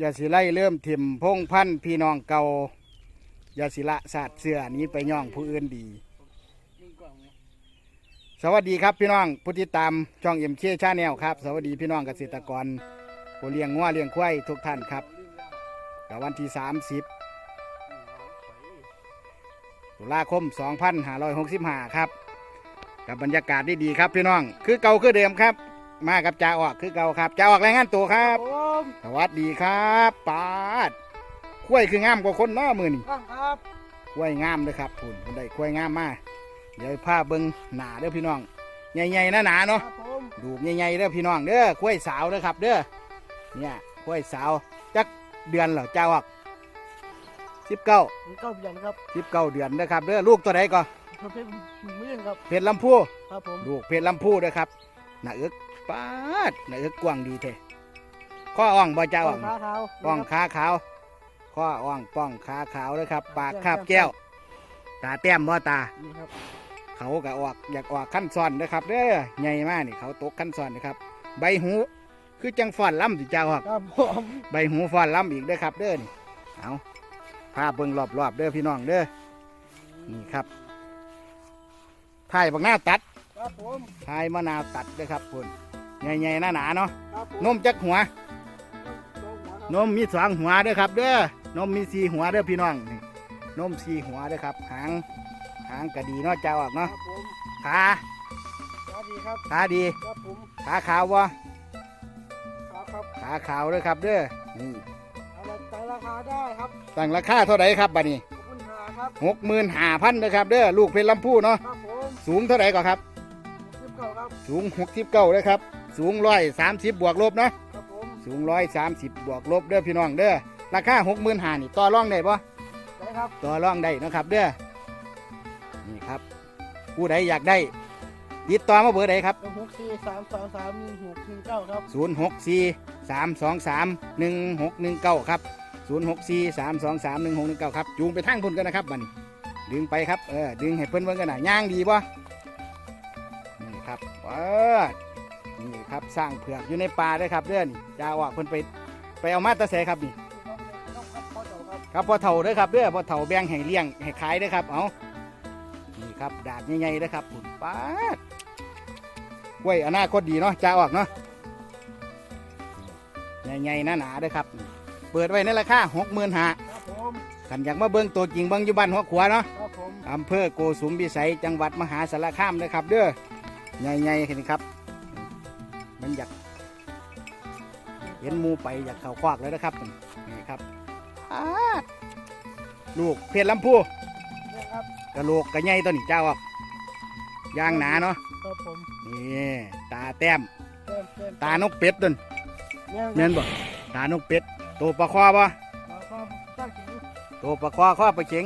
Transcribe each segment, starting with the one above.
อย่าสิไล่เริ่มถิ่มพงพันธ์พี่น้องเก่าอย่าสิละสาดเสือนี้ไปย่องผู้อื่นดี สวัสดีครับพี่น้องผู้ติดตามช่องเอ็มเคชาแนลครับ สวัสดีพี่น้องเกษตรกรผู้เลี้ยงงัวเลี้ยงควายทุกท่านครับกับวันที่ 30ตุลาคม 2565 ครับ กับบรรยากาศดีครับพี่น้อง คือเก่าคือเดิมครับ มากับจ่าออกคือเก่าครับจ่าออกรายงานตัวครับ ผมสวัสดีครับปาดกล้วยคืองามกว่าคนเน้อมือนี่ครับครับกล้วยงามเลยครับคุณคนใดกล้วยงามมาเดี๋ยวพาเบิ้งหนาเด้อพี่น้องใหญ่ๆนะหนาคเนาะรับผมดูกใหญ่ๆเด้อพี่น้องเด้อกล้วยสาวเด้อครับ เด้อเนี่ยกล้วยสาวจักเดือนเหรอเจ้าออกสิบเก้าผมเก้าเดือนครับสิบเก้าเดือนนะครับเด้อลูกตัวใดก่อนประเภทหนึ่งมื่นครับเพชรลำพูครับผมลูกเพชรลำพูเด้อครับหน้าเอึกปาดหน้าเอึกกว้างดีเท่ ข้ออ่องบ่เจ้าอ่องขาขาวป้องขาขาวข้ออ่องป้องขาขาวเลยครับ ปากคาบแก้ว ตาแต้มบ่ตานี่ครับเขาก็ออกอยากออกขั้นซ้อนนะครับเด้อใหญ่มากนี่เขาตกขั้นซ้อนนะครับ ใบหูคือจังฟ้อนล้ำสิเจ้าครับครับผมใบหูฟ้อนล้ำอีกเด้อครับ เด้อนี่เอาพาเบิ่งรอบๆเด้อพี่น้องเด้อนี่ครับทายบักหน้าวตัดครับผมทายมะนาวตัดเด้อครับคุณใหญ่ๆหนาๆเนาะครับผมนมจักหัวลงหัวครับ นมมีสองหัวเด้อครับเด้อนมมีสี่หัวเด้อพี่น้องนี่นมสี่หัวเด้อครับ หางหางกระดีเนาะเจ้าออกคเนาะรับผมขาสวัสดีครับ ขาดีครับผมขาขาววะครับครับขาขาวเด้อครับเด้อนี่อะไรแต่ราคาได้ครับตั้งราคาเท่าไหร่ครับบัดนี้ขอบคุณหาครับ หกหมื่นห้าพันเด้อครับเด้อลูกเพชรลำพูเนาะครับผมสูงเท่าไหร่ก่อนครับสิบเก้าครับ สูงหกสิบเก้าเลยครับ สูงร้อยสามสิบบวกลบเนาะครับผม สูงร้อยสามสิบบวกลบเด้อพี่น้องเด้อราคาหกหมื่นห้านี่ต่อรองได้ปะได้ครับต่อรองได้เนาะครับเด้อนี่ครับผู้ใดอยากได้ติดต่อมาเบอร์ใดครับหนึ่งหกสี่สามสองสามหนึ่งหกหนึ่งเก้าครับ0 6 4 3 2 3 1 6 1 9ครับ0 6 4 3 2 3 1 6 1 9ครับจูงไปทางพุ่นกันนะครับบัดนดึงไปครับเออดึงให้เพิ่นเบิ่งกันหน่ะย่างดีป่นี่ครับเออ นี่ครับสร้างเผือกอยู่ในป่าเด้อครับเด้อนี่จ้าว่าเพิ่นไปไปเอามาแตะเสครับนี่ครับครับพ่อเจ้าครับครับพอเถ่าเด้อครับเด้อพอเถ่าแบ่งให้เลี้ยงให้ขายเด้อครับเอานี่ครับดาดใหญ่ๆเด้อครับพุ่นป้าดกล้วยอนาคตดีเนาะจ้าออกเนาะใหญ่ๆหนาๆเด้อครับ เปิดไว้ในราคาหกหมื่นห้าครับผมขันอยากมาเบิ่งตัวจริงเบิ่งอยู่บ้านหัวขวาเนาะครับผมอำเภอโกสุมพิสัยจังหวัดมหาสารคามเด้อครับ เด้อใหญ่ๆแค่นี้ครับ มันอยากเห็นหมูไปอยากเข้าควักเลยนะครับนี่ครับอ้าดลูกเพชรลำพูเนี่ยครับกระโหลกกระใหญ่ตัวนี้เจ้าออกยางหนาเนาะครับผมนี่ตาแต้มเต้นเต้นตานกเป็ดตัวนี้เนี่ยแม่นบ่ตานกเป็ดตัวปลาคอบ่ครับครับตั้งจิ๋วตัวปลาคอข้อปลาเข็ง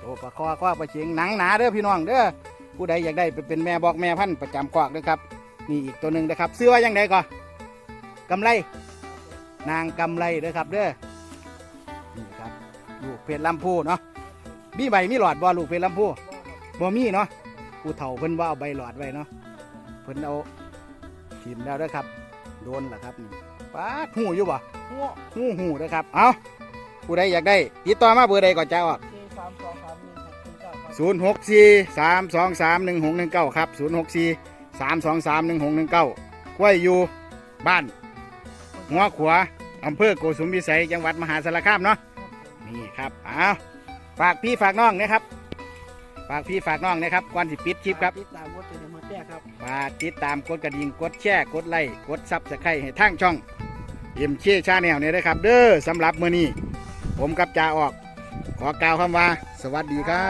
โอ้ปลาคอคว้าปลาเชียงหนังหนาเด้อพี่น้องเด้อผู้ใดอยากได้ไปเป็นแม่บอกแม่พันธุ์ประจำควักเด้อครับ นี่อีกตัวหนึ่งนะครับซื้อว่ายังไงก่อนกำไร นางกำไรเด้อครับเด้อนี่ครับลูกเพชรลำพูเนาะมีใบมีหลอดบ่ลูกเพชรลำพูบ่มีเนาะผู้เฒ่าเพิ่นว่าเอาใบหลอดไว้เนาะเพิ่นเอาทิมแล้วเด้อครับ โดนล่ะครับนี่ป้าดหูอยู่บ่หัวหูหูเด้อครับเอาผู้ใดอยากได้ติดต่อมาเบอร์ใดก่อนจ้าออกสี่สามสองสามหนึ่งหกหนึ่งเก้าครับศูนย์หกสี่สามสองสามหนึ่งหกหนึ่งเก้าครับศูนย์หกสี่ สามสองสามหนึ่งหกหนึ่งเก้ากล้วยอยู่บ้านหัวขวาอำเภอโกสุมพิสัยจังหวัดมหาสารคามเนาะนี่ครับเอาฝากพี่ฝากน้องนะครับ ฝากพี่ฝากน้องนะครับก่อนสิปิดคลิปครับติดตามวัดเจริญมาแจ้ครับฝากติดตามกดกระดิ่งกดแชร์กดไลค์กดซับสไครต์ให้ทางช่องเอ็มเชชาแนลเนี่ยนะครับ เด้อสำหรับมื้อนี้ ผมกับจ่าออก ขอกล่าวคำว่า สวัสดีครับ